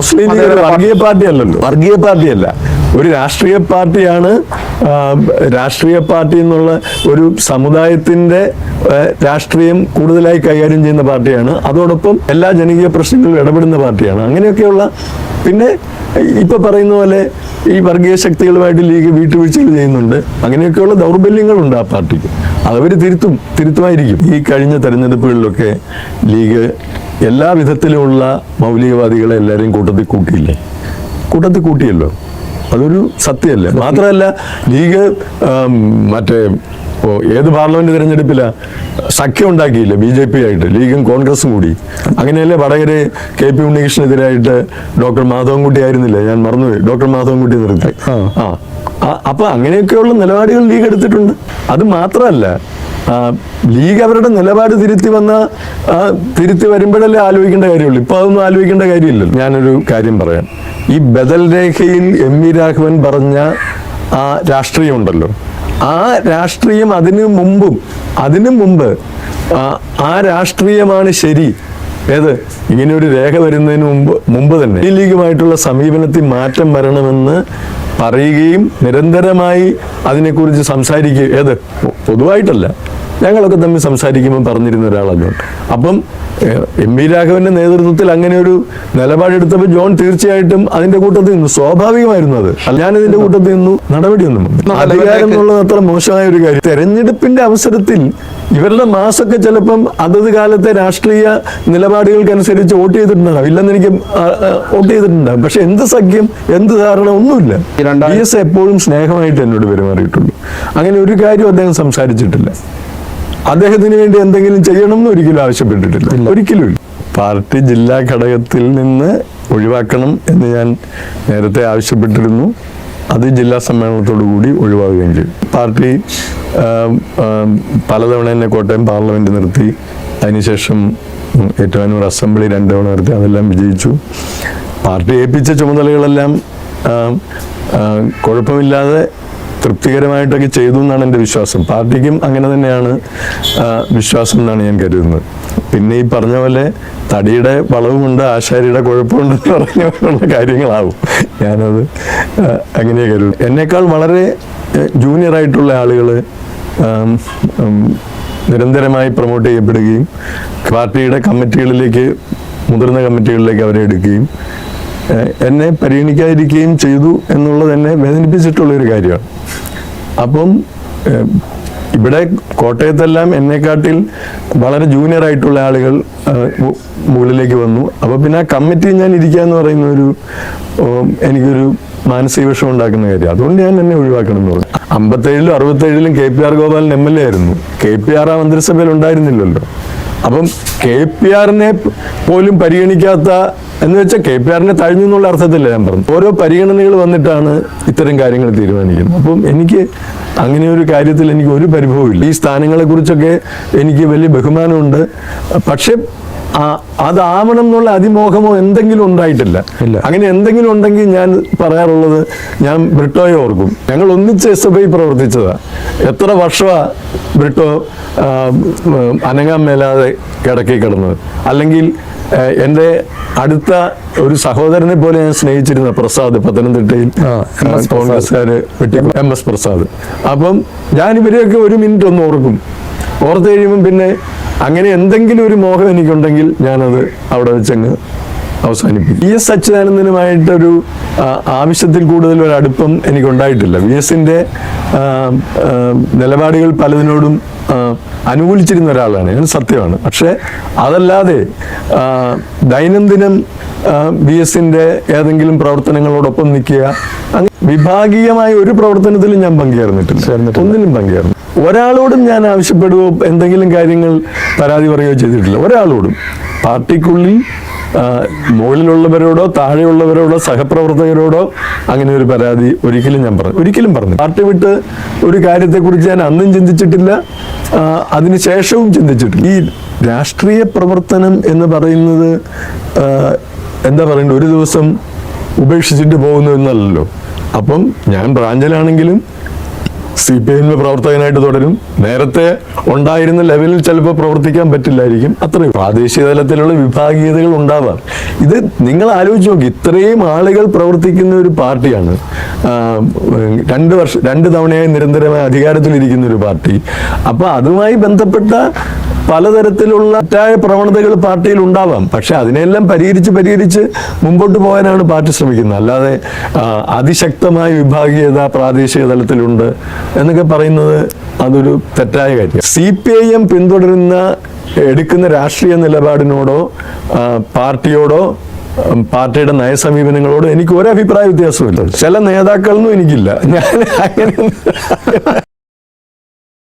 മുസ്ലിം league ഒരു വർഗീയ party അല്ലല്ലോ വർഗീയ പാർട്ടിയല്ല. ഒരു രാഷ്ട്രീയ പാർട്ടിയാണ് രാഷ്ട്രീയ പാർട്ടി എന്നുള്ള ഒരു സമുദായത്തിന്റെ രാഷ്ട്രീയം കൂടുതലായി കൈകാര്യം ചെയ്യുന്ന പാർട്ടിയാണ്. അതോടൊപ്പം എല്ലാ ജനകീയ പ്രശ്നങ്ങളിലും ഇടപെടുന്ന പാർട്ടിയാണ്. അങ്ങനെയൊക്കെയുള്ള പിന്നെ ഇപ്പൊ പറയുന്ന പോലെ ഈ വർഗീയ ശക്തികളുമായിട്ട് ലീഗ് വീട്ടുവീഴ്ചകൾ ചെയ്യുന്നുണ്ട്. അങ്ങനെയൊക്കെയുള്ള ദൗർബല്യങ്ങളുണ്ട് ആ പാർട്ടിക്ക്. അതവർ തിരുത്തും തിരുത്തുമായിരിക്കും. ഈ കഴിഞ്ഞ തെരഞ്ഞെടുപ്പുകളിലൊക്കെ ലീഗ് എല്ലാ വിധത്തിലുമുള്ള മൗലികവാദികളെ എല്ലാവരെയും കൂട്ടത്തിൽ കൂട്ടിയില്ലേ? കൂട്ടത്തിൽ കൂട്ടിയല്ലോ. അതൊരു സത്യമല്ല. മാത്രമല്ല ലീഗ് മറ്റേ ഇപ്പോൾ ഏത് പാർലമെന്റ് തിരഞ്ഞെടുപ്പിലാണ് സഖ്യം ഉണ്ടാക്കിയില്ല ബി ജെ പി ആയിട്ട്? ലീഗും കോൺഗ്രസും കൂടി. അങ്ങനെയല്ലേ വടകര കെ പി ഉണ്ണികൃഷ്ണനെതിരായിട്ട് ഡോക്ടർ മാധവൻകുട്ടി ആയിരുന്നില്ല? ഞാൻ മറന്നുപോയി. ഡോക്ടർ മാധവൻകുട്ടി നിർത്തി. ആ. അപ്പൊ അങ്ങനെയൊക്കെയുള്ള നിലപാടുകൾ ലീഗ് എടുത്തിട്ടുണ്ട്. അത് മാത്രമല്ല ലീഗ് അവരുടെ നിലപാട് തിരുത്തി വന്ന തിരുത്തി വരുമ്പോഴല്ലേ ആലോചിക്കേണ്ട കാര്യമുള്ളൂ. ഇപ്പൊ അതൊന്നും ആലോചിക്കേണ്ട കാര്യമില്ലല്ലോ. ഞാനൊരു കാര്യം പറയാം. ഈ ബദൽ രേഖയിൽ എം വി രാഘവൻ പറഞ്ഞ ആ രാഷ്ട്രീയമുണ്ടല്ലോ. ആ രാഷ്ട്രീയം അതിനു മുമ്പും അതിനു മുമ്പ് ആ രാഷ്ട്രീയമാണ് ശരി. ഏത്? ഇങ്ങനെ ഒരു രേഖ വരുന്നതിന് മുമ്പ് മുമ്പ് തന്നെ. ഈ ലീഗുമായിട്ടുള്ള സമീപനത്തിൽ മാറ്റം വരണമെന്ന് പറയുകയും നിരന്തരമായി അതിനെക്കുറിച്ച് സംസാരിക്കുകയും ഏത്? പൊതുവായിട്ടല്ല. ഞങ്ങളൊക്കെ തമ്മിൽ സംസാരിക്കുമ്പോൾ പറഞ്ഞിരുന്ന ഒരാളാണ് ജോൺ അപ്പം എം വി രാഘവന്റെ നേതൃത്വത്തിൽ അങ്ങനെ ഒരു നിലപാടെടുത്തപ്പോൾ ജോൺ തീർച്ചയായിട്ടും അതിന്റെ കൂട്ടത്തിൽ നിന്നു. സ്വാഭാവികമായിരുന്നു അത്. ഞാൻ ഇതിന്റെ കൂട്ടത്തിൽ നിന്നു. നടപടിയൊന്നും. അധികാരം എന്നുള്ളത് അത്ര മോശമായ ഒരു കാര്യം. തെരഞ്ഞെടുപ്പിന്റെ അവസരത്തിൽ ഇവരുടെ മാസൊക്കെ ചിലപ്പം അതത് കാലത്തെ രാഷ്ട്രീയ നിലപാടുകൾക്കനുസരിച്ച് വോട്ട് ചെയ്തിട്ടുണ്ടാകും ഇല്ലെന്ന് എനിക്ക് വോട്ട് ചെയ്തിട്ടുണ്ടാകും പക്ഷെ എന്ത് സഖ്യം എന്ത് ധാരണ ഒന്നുമില്ല. ബി എസ് എപ്പോഴും സ്നേഹമായിട്ട് എന്നോട് പെരുമാറിയിട്ടുള്ളൂ അങ്ങനെ ഒരു കാര്യം അദ്ദേഹം സംസാരിച്ചിട്ടില്ല. അദ്ദേഹത്തിന് വേണ്ടി എന്തെങ്കിലും ചെയ്യണം എന്ന് ഒരിക്കലും ആവശ്യപ്പെട്ടിട്ടില്ല ഒരിക്കലും പാർട്ടി ജില്ലാ ഘടകത്തിൽ നിന്ന് ഒഴിവാക്കണം എന്ന് ഞാൻ നേരത്തെ ആവശ്യപ്പെട്ടിരുന്നു. അത് ജില്ലാ സമ്മേളനത്തോടു കൂടി ഒഴിവാകുകയും ചെയ്തു. പാർട്ടി പലതവണ എന്നെ കോട്ടയം പാർലമെന്റ് നിർത്തി. അതിനുശേഷം ഏറ്റവും ഏറ്റുമാനൂർ അസംബ്ലി രണ്ട് തവണ നിർത്തി. അതെല്ലാം വിജയിച്ചു. പാർട്ടി ഏൽപ്പിച്ച ചുമതലകളെല്ലാം കുഴപ്പമില്ലാതെ തൃപ്തികരമായിട്ടൊക്കെ ചെയ്തു എന്നാണ് എന്റെ വിശ്വാസം. പാർട്ടിക്കും അങ്ങനെ തന്നെയാണ് വിശ്വാസം എന്നാണ് ഞാൻ കരുതുന്നത്. പിന്നെ ഈ പറഞ്ഞ പോലെ തടിയുടെ വളവുമുണ്ട് ആശാരിയുടെ കുഴപ്പമുണ്ടെന്ന് പറഞ്ഞ പോലുള്ള കാര്യങ്ങളാവും. ഞാനത് അങ്ങനെ കരുതും എന്നേക്കാൾ വളരെ ജൂനിയർ ആയിട്ടുള്ള ആളുകൾ നിരന്തരമായി പ്രൊമോട്ട് ചെയ്യപ്പെടുകയും പാർട്ടിയുടെ കമ്മിറ്റികളിലേക്ക് മുതിർന്ന കമ്മിറ്റികളിലേക്ക് അവരെ എടുക്കുകയും എന്നെ പരിഗണിക്കാതിരിക്കുകയും ചെയ്തു എന്നുള്ളത് എന്നെ വേദനിപ്പിച്ചിട്ടുള്ള ഒരു കാര്യമാണ്. അപ്പം ഇവിടെ കോട്ടയത്തെല്ലാം എന്നെക്കാട്ടിൽ വളരെ ജൂനിയർ ആയിട്ടുള്ള ആളുകൾ മുകളിലേക്ക് വന്നു. അപ്പോൾ പിന്നെ ആ കമ്മിറ്റി ഞാൻ ഇരിക്കുക എന്ന് പറയുന്ന ഒരു എനിക്കൊരു മാനസിക വിഷമം ഉണ്ടാക്കുന്ന കാര്യം അതുകൊണ്ട് ഞാൻ എന്നെ ഒഴിവാക്കണം എന്ന് പറഞ്ഞു. അമ്പത്തേഴിലും അറുപത്തേഴിലും K P R Gopalan M L A ആയിരുന്നു. കെ പി ആർ ആ മന്ത്രിസഭയിൽ ഉണ്ടായിരുന്നില്ലല്ലോ. അപ്പം കെ പി ആറിനെ പോലും പരിഗണിക്കാത്ത എന്ന് വെച്ചാൽ കെ പി ആറിനെ തഴഞ്ഞു എന്നുള്ള അർത്ഥത്തില്ല ഞാൻ പറഞ്ഞു. ഓരോ പരിഗണനകൾ വന്നിട്ടാണ് ഇത്തരം കാര്യങ്ങൾ തീരുമാനിക്കുന്നത്. അപ്പം എനിക്ക് അങ്ങനെ ഒരു കാര്യത്തിൽ എനിക്ക് ഒരു പരിഭവമില്ല ഇല്ല ഈ സ്ഥാനങ്ങളെ കുറിച്ചൊക്കെ എനിക്ക് വലിയ ബഹുമാനമുണ്ട്. പക്ഷെ അതാവണം എന്നുള്ള അതിമോഹമോ എന്തെങ്കിലും ഉണ്ടായിട്ടില്ല. അങ്ങനെ എന്തെങ്കിലും ഉണ്ടെങ്കിൽ ഞാൻ പറയാറുള്ളത് ഞാൻ ബ്രിട്ടോയെ ഓർക്കും. ഞങ്ങൾ ഒന്നിച്ച് എസ് എഫ് ഐ പ്രവർത്തിച്ചതാ. എത്ര വർഷമാ ബ്രിട്ടോ അനങ്ങാൻ മേലാതെ കിടക്കി കിടന്നത്. അല്ലെങ്കിൽ എന്റെ അടുത്ത ഒരു സഹോദരനെ പോലെ ഞാൻ സ്നേഹിച്ചിരുന്ന പ്രസാദ് പത്തനംതിട്ടയിൽ. കോൺഗ്രസ്സുകാര് എം എസ് പ്രസാദ് അപ്പം ഞാൻ ഇവരെയൊക്കെ ഒരു മിനിറ്റ് ഒന്ന് ഓർക്കും ഓർത്ത് കഴിയുമ്പം പിന്നെ അങ്ങനെ എന്തെങ്കിലും ഒരു മോഹം എനിക്കുണ്ടെങ്കിൽ ഞാനത് അവിടെ വെച്ചങ്ങ് അവസാനിപ്പിക്കും. വി എസ് അച്യുതാനന്ദനുമായിട്ടൊരു ആവശ്യത്തിൽ കൂടുതൽ ഒരു അടുപ്പം എനിക്കുണ്ടായിട്ടില്ല. വി എസിന്റെ നിലപാടുകൾ പലതിനോടും അനുകൂലിച്ചിരുന്ന ഒരാളാണ്. ഞാൻ സത്യമാണ്. പക്ഷേ അതല്ലാതെ ദൈനംദിനം ബി എസിന്റെ ഏതെങ്കിലും പ്രവർത്തനങ്ങളോടൊപ്പം നിൽക്കുക അങ്ങനെ വിഭാഗീയമായ ഒരു പ്രവർത്തനത്തിലും ഞാൻ പങ്കുചേർന്നിട്ടില്ല. ഒന്നിനും ഒന്നിലും പങ്കുചേർന്നു ഒരാളോടും ഞാൻ ആവശ്യപ്പെടുകയോ എന്തെങ്കിലും കാര്യങ്ങൾ പരാതി പറയുകയോ ചെയ്തിട്ടില്ല. ഒരാളോടും. പാർട്ടിക്കുള്ളിൽ മുകളിലുള്ളവരോടോ താഴെയുള്ളവരോടോ സഹപ്രവർത്തകരോടോ അങ്ങനെ ഒരു പരാതി ഒരിക്കലും ഞാൻ പറഞ്ഞു ഒരിക്കലും പറഞ്ഞു. പാർട്ടി വിട്ട് ഒരു കാര്യത്തെക്കുറിച്ച് ഞാൻ അന്നും ചിന്തിച്ചിട്ടില്ല അതിനുശേഷവും ചിന്തിച്ചിട്ടില്ല. ഈ രാഷ്ട്രീയ പ്രവർത്തനം എന്ന് പറയുന്നത് എന്താ പറയുന്നത് ഒരു ദിവസം ഉപേക്ഷിച്ചിട്ട് പോകുന്നു എന്നല്ലല്ലോ. അപ്പം ഞാൻ ബ്രാഞ്ചിലാണെങ്കിലും സി പി ഐ പ്രവർത്തകനായിട്ട് തുടരും. നേരത്തെ ഉണ്ടായിരുന്ന ലെവലിൽ ചിലപ്പോൾ പ്രവർത്തിക്കാൻ പറ്റില്ലായിരിക്കും. അത്രയും പ്രാദേശിക തലത്തിലുള്ള വിഭാഗീയതകൾ ഉണ്ടാവാം. ഇത് നിങ്ങൾ ആലോചിച്ച് നോക്കി ഇത്രയും ആളുകൾ പ്രവർത്തിക്കുന്ന ഒരു പാർട്ടിയാണ് രണ്ട് വർഷം രണ്ട് തവണയായി നിരന്തരമായി അധികാരത്തിലിരിക്കുന്ന ഒരു പാർട്ടി. അപ്പോൾ അതുമായി ബന്ധപ്പെട്ട പലതരത്തിലുള്ള തെറ്റായ പ്രവണതകൾ പാർട്ടിയിൽ ഉണ്ടാവാം. പക്ഷെ അതിനെല്ലാം പരിഹരിച്ച് പരിഹരിച്ച് മുമ്പോട്ട് പോകാനാണ് പാർട്ടി ശ്രമിക്കുന്നത്. അല്ലാതെ അതിശക്തമായ വിഭാഗീയത പ്രാദേശിക തലത്തിലുണ്ട് എന്നൊക്കെ പറയുന്നത് അതൊരു തെറ്റായ കാര്യം സി പി ഐ എം പിന്തുടരുന്ന എടുക്കുന്ന രാഷ്ട്രീയ നിലപാടിനോടോ പാർട്ടിയോടോ പാർട്ടിയുടെ നയസമീപനങ്ങളോട് എനിക്ക് ഒരു അഭിപ്രായ വ്യത്യാസമില്ല ചില നേതാക്കളൊന്നും എനിക്കില്ല. ഞാൻ അങ്ങനെ